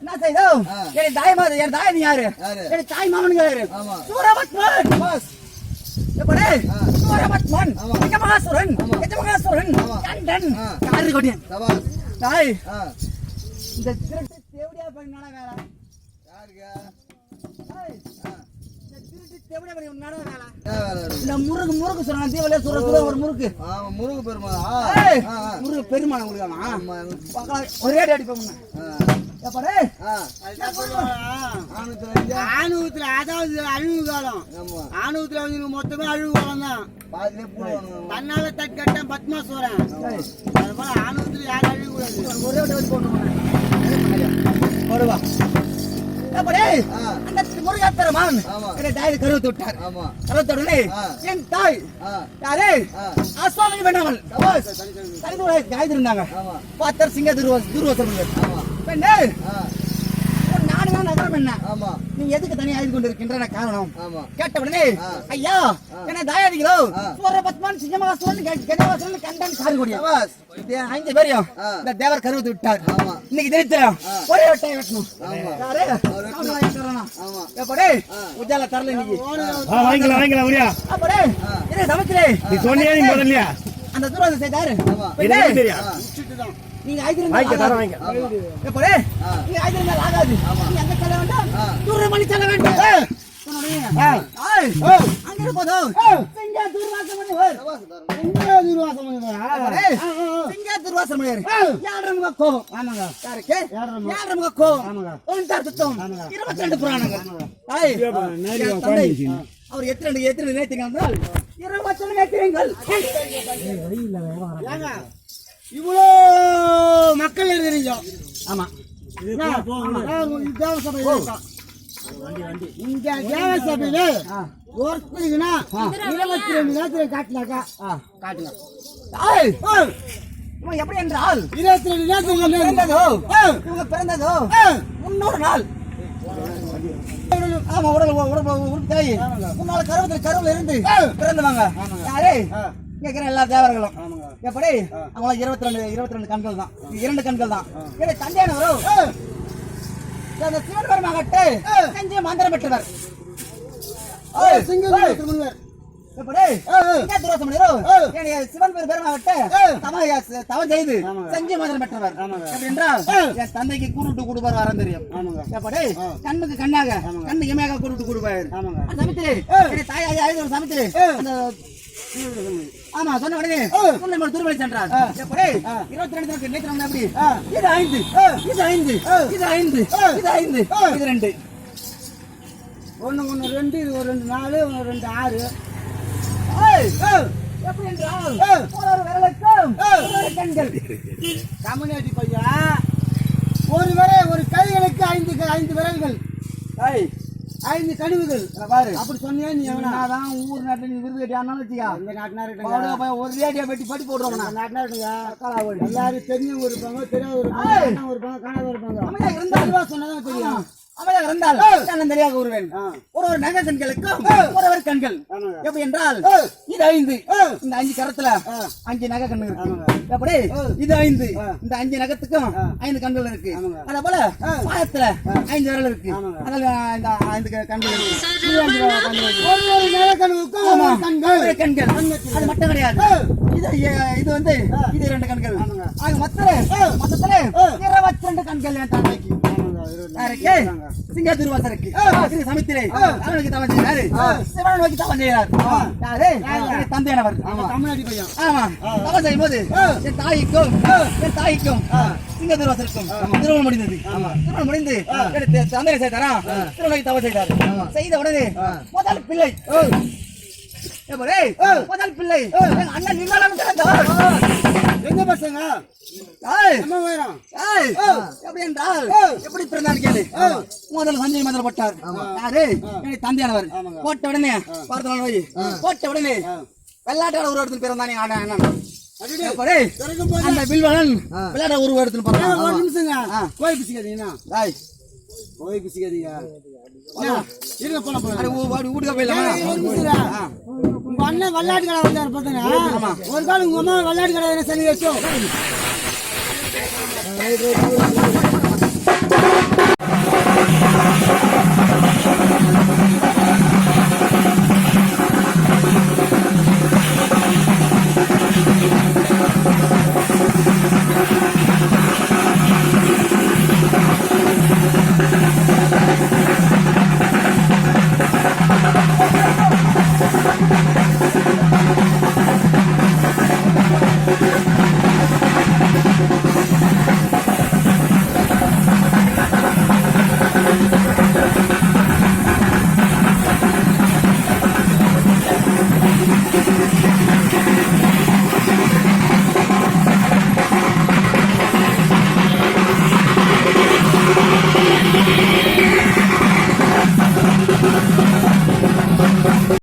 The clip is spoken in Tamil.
என்ன செய்தோம். என் தாய் மாதிரி என் தாய் நீ யாரு? என் தாய் மாமனுங்க யாரு ஆமா. சூரபத்மன். சூரபத்மன். எஜமகாசுரன். எஜமகாசுரன். கண்டன். யாரு கொடியன் தாய். இந்த திருட்டு தேவடியா பண்ணா வேலை. யாருக்கா முருகு முருகு சொல்றான் தீவலே சுர சுர ஒரு ஆமா முருகு பெருமாள். முருகு பெருமாள் உங்களுக்கு ஒரே அடி ஆணவத்துல அதாவது அழிவு காலம். ஆணவத்துல வந்து மொத்தமே அழிவு காலம் தான். தன்னால தற்கட்டம் பத்மாசுரன் ஏய், அது போல ஆணவத்துல யாரும் அழிவு கூடாது. ஒரே ஆ. அந்த ஆமா. என்னை தாயை கருவத்து விட்டார். கருவத்த உடனே. என் தாய் யாரு? வேண்டாமல் தனித்துறை காய்து இருந்தாங்க. ஆமா. பார்த்தர் சிங்க துருவ துருவசம் பெண்ணே. ஒரு நகரம் என்ன? ஆமா. நீ எதுக்கு தனியாக ஆய்ந்து கொண்டிருக்கின்ற காரணம்? ஆமா. கேட்ட உடனே. ஐயா என்ன தாயாடிகளோ ஆ. சூர பத்மான் சிங்கமாசுரன் கஜவாசுரன் கண்டன் சாரு கொடியா ஐந்து பேரையும். இந்த தேவர் கருவத்து விட்டார். ஆமா. இன்னைக்கு தினத்திலும் ஆ. ஒரே வட்டையை வெட்டணும். எப்படி. உஜால தரல இன்னைக்கு. வாங்கிக்கலாம் வாங்கிக்கலாம் உரியா. அப்படி நீ சொன்னியா நீ முதல்லையா? அந்த தூரம் செய்தாரு. தெரியா? நீங்க தர ஆகாது. அங்க செல்ல வேண்டாம். தூரம் மணி செல்ல வேண்டாம். கோபம். ஆமாங்க. கோபம். இருபத்தி ரெண்டு தந்தை, அவர் எத்தனை எத்தனை என்றால் இருபத்தி ரெண்டு ஏங்க. இவ்வளோ மக்கள் இருக்கிறீங்க ஆமா தேவசபை இந்த தேவசபையில ஒருத்தருக்குன்னா இருபத்தி ரெண்டு நேரத்துல காட்டினாக்கா காட்டுங்க எப்படி என்றால் இருபத்தி ரெண்டு நேரத்துல பிறந்ததோ இவங்க பிறந்ததோ முன்னூறு நாள் ஆமா உடல் உடல் உறுப்பு தாய் முன்னால கருவத்துல கருவுல இருந்து பிறந்தவங்க யாரு கேட்கிற எல்லா தேவர்களும். எப்படி அவங்க இருபத்தி ரெண்டு இருபத்தி ரெண்டு கண்கள் தான். இரண்டு கண்கள் தான். என்னுடைய தந்தையானவரோ அந்த சிவன் பெருமாகட்டு செஞ்சு மந்திரம் பெற்றவர். சிவன் பேர் பெருமாவட்ட தவ தவம் செய்து செஞ்சு மந்திரம் பெற்றவர். என்றால் என் தந்தைக்கு கூடுட்டு கொடுப்பார் வரம் தெரியும். எப்படி கண்ணுக்கு கண்ணாக கண்ணு இமையாக கூடுட்டு கொடுப்பார். அந்த சமயத்திலே என்னுடைய தாய் ஆயுத சமயத்திலே அந்த ஆமா சொன்ன உடனே மாதிரி திருமணி சென்றார். இருபத்தி ரெண்டு நேற்று வந்தா அப்படி? இது ஐந்து இது ஐந்து இது ஐந்து இது ஐந்து இது ரெண்டு. ஒண்ணு ஒண்ணு ரெண்டு இது ஒரு ரெண்டு நாலு ஒரு ரெண்டு ஆறு. ஏய், எப்படி என்றால் ஒரு விரலுக்கும் கண்கள். கம்யூனிட்டி பையா? ஒரு விரல் ஒரு கைகளுக்கு ஐந்து ஐந்து விரல்கள். ஏய், ஐந்து கழிவுகள். பாரு. அப்படி சொன்னியா நீ எவனா? என்னதான் ஊர் நாட்டுல நீ விருது கட்டியானாலும் வச்சுக்கா. இந்த நாட்டினா போய் ஒரு ரேடியோ வெட்டி பட்டி போடுறோம் இந்த நாட்டினா இருக்குங்க. எல்லாரும் தெரிஞ்சவங்க இருப்பாங்க தெரியாத இருப்பாங்க காணாம இருப்பாங்க காணாத இருப்பாங்க. அமைதியாக இருந்தால் தெளிவா சொன்னதான் தெரியும். அமைதியாக இருந்தால் நான் தெரியாக ஒருவன் ஒரு ஒரு நகை கண்களுக்கும் ஒரு ஒரு கண்கள். எப்படி என்றால் இது ஐந்து. இந்த அஞ்சு கரத்துல அஞ்சு நகை கண்ணு எப்படி? இது ஐந்து. இந்த அஞ்சு நகத்துக்கும் ஐந்து கண்கள் இருக்கு. அதே போல பாயத்துல ஐந்து விரல் இருக்கு. அதில் இந்த ஐந்து கண்கள் இருக்கு. கண்கள் அது மட்டும் கிடையாது. இது இது வந்து இது இரண்டு கண்கள். ஆக மொத்தத்துல மொத்தத்துல இருபத்தி ரெண்டு கண்கள் என் யாருக்கு சிங்க திருவாசருக்கு சிங்க சமித்திரை. அவனுக்கு தவன் செய்கிறாரு. சிவன் நோக்கி தவன் செய்கிறார். யாரு? என் தந்தையானவர். தமிழ்நாட்டு பையன். ஆமா. தவன் செய்யும் போது என் தாய்க்கும் என் தாய்க்கும் சிங்க திருவாசருக்கும் திருமணம் முடிந்தது. திருமணம் முடிந்து தந்தையை செய்தாரா திருநோக்கி தவன் செய்தார் செய்த உடனே முதல் பிள்ளை? முதல் பிள்ளை. அண்ணன் பிறந்தார் எங்க பசங்க? எப்படி என்றால் எப்படி பிறந்தார் கேளு. முதல்ல சஞ்சய் முதல்ல போட்டார். யாரு? என்னுடைய தந்தையானவர். போட்ட உடனே பார்த்தோம் போய் போட்ட உடனே வெள்ளாட்டாட ஒரு இடத்துல பிறந்தானே அண்ணன் எப்படி? அந்த வில்வனன் விளையாட ஒரு இடத்துல ஒரு பிறந்தான் நிமிஷங்க. பிசிக்காதீங்கண்ணா ஏய், போய் பிசிக்காதீங்க. இருங்க போலாம் வீட்டுக்கு போயிடலாமா? அண்ணன் விளையாட்டு கடை வந்தாரு பார்த்தேங்க ஒரு காலம் உங்க அம்மா விளையாட்டு கடை சனி வச்சோம். Right right.